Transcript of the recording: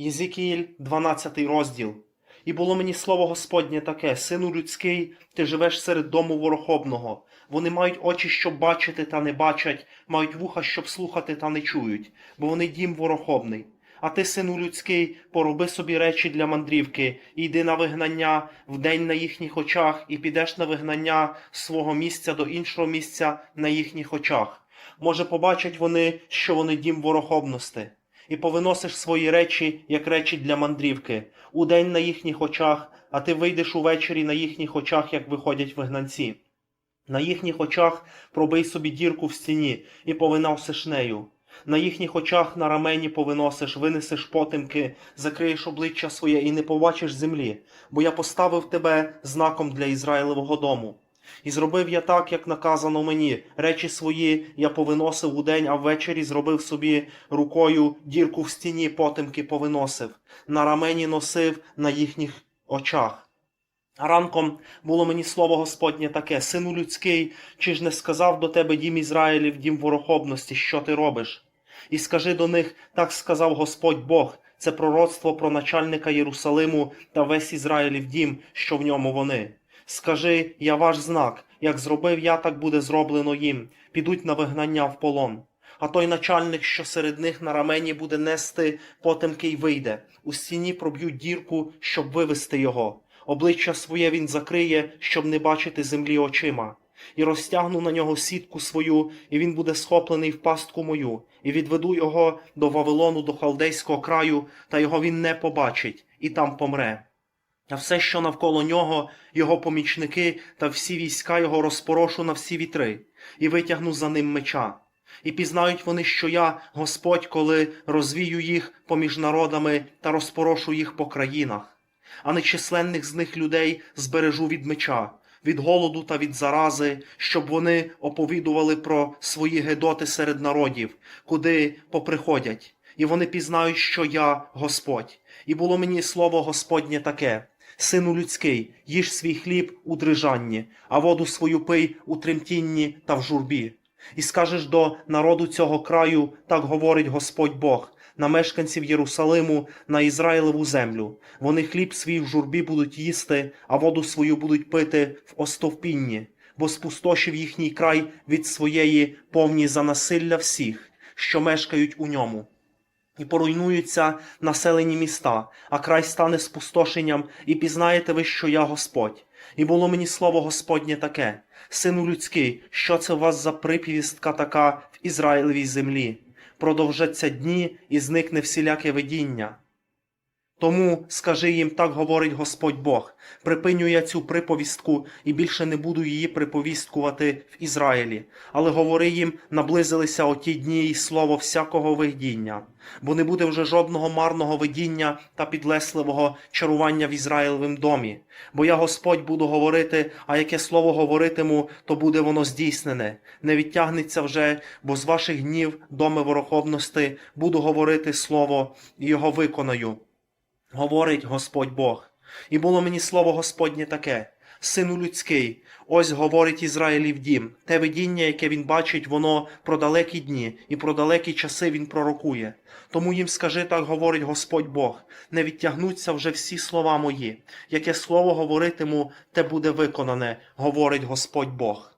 Єзикіїль, 12 розділ. І було мені слово Господнє таке: Сину людський, ти живеш серед дому ворохобного. Вони мають очі, щоб бачити, та не бачать, мають вуха, щоб слухати, та не чують, бо вони дім ворохобний. А ти, сину людський, пороби собі речі для мандрівки, і йди на вигнання вдень на їхніх очах, і підеш на вигнання з свого місця до іншого місця на їхніх очах. Може, побачать вони, що вони дім ворохобності, і повиносиш свої речі, як речі для мандрівки, удень на їхніх очах, а ти вийдеш увечері на їхніх очах, як виходять вигнанці. На їхніх очах пробий собі дірку в стіні і повиносиш нею. На їхніх очах на рамені повиносиш, винесеш потемки, закриєш обличчя своє і не побачиш землі, бо я поставив тебе знаком для Ізраїлевого дому. І зробив я так, як наказано мені. Речі свої я повиносив удень, а ввечері зробив собі рукою дірку в стіні, потемки повиносив. На рамені носив на їхніх очах. Ранком було мені слово Господнє таке: Сину людський, чи ж не сказав до тебе дім Ізраїлів, дім ворохобності, що ти робиш? І скажи до них, так сказав Господь Бог, це пророцтво про начальника Єрусалиму та весь Ізраїлів дім, що в ньому вони. Скажи, я ваш знак, як зробив я, так буде зроблено їм, підуть на вигнання в полон. А той начальник, що серед них на рамені буде нести потемки й вийде, у стіні проб'ють дірку, щоб вивести його. Обличчя своє він закриє, щоб не бачити землі очима. І розтягну на нього сітку свою, і він буде схоплений в пастку мою, і відведу його до Вавилону, до халдейського краю, та його він не побачить, і там помре. А все, що навколо нього, його помічники та всі війська його розпорошу на всі вітри, і витягну за ним меча. І пізнають вони, що я Господь, коли розвію їх поміж народами та розпорошу їх по країнах а нечисленних з них людей збережу від меча, від голоду та від зарази, щоб вони оповідували про свої гедоти серед народів, куди поприходять, і вони пізнають, що я Господь. І було мені слово Господнє таке: Сину людський, їж свій хліб у дрижанні, а воду свою пий у тремтінні та в журбі. І скажеш до народу цього краю, так говорить Господь Бог, на мешканців Єрусалиму, на Ізраїлеву землю. Вони хліб свій в журбі будуть їсти, а воду свою будуть пити в остовпінні, бо спустошив їхній край від своєї повні за насилля всіх, що мешкають у ньому. І поруйнуються населені міста, а край стане спустошенням, і пізнаєте ви, що я Господь. І було мені слово Господнє таке: Сину людський, що це у вас за припівістка така в Ізраїлевій землі? Продовжаться дні і зникне всіляке видіння. Тому скажи їм, так говорить Господь Бог: припиню я цю приповістку і більше не буду її приповісткувати в Ізраїлі, але говори їм, наблизилися оті дні і слово всякого видіння, бо не буде вже жодного марного видіння та підлесливого чарування в Ізраїлевім домі. Бо я Господь буду говорити, а яке слово говоритиму, то буде воно здійснене. Не відтягнеться вже, бо з ваших днів, доми вороховності, буду говорити слово і його виконаю говорить Господь Бог. І було мені слово Господнє таке: Сину людський, ось говорить Ізраїлів дім, те видіння, яке він бачить, воно про далекі дні і про далекі часи він пророкує. Тому їм скажи, так говорить Господь Бог, не відтягнуться вже всі слова мої. Яке слово говоритиму, те буде виконане, говорить Господь Бог.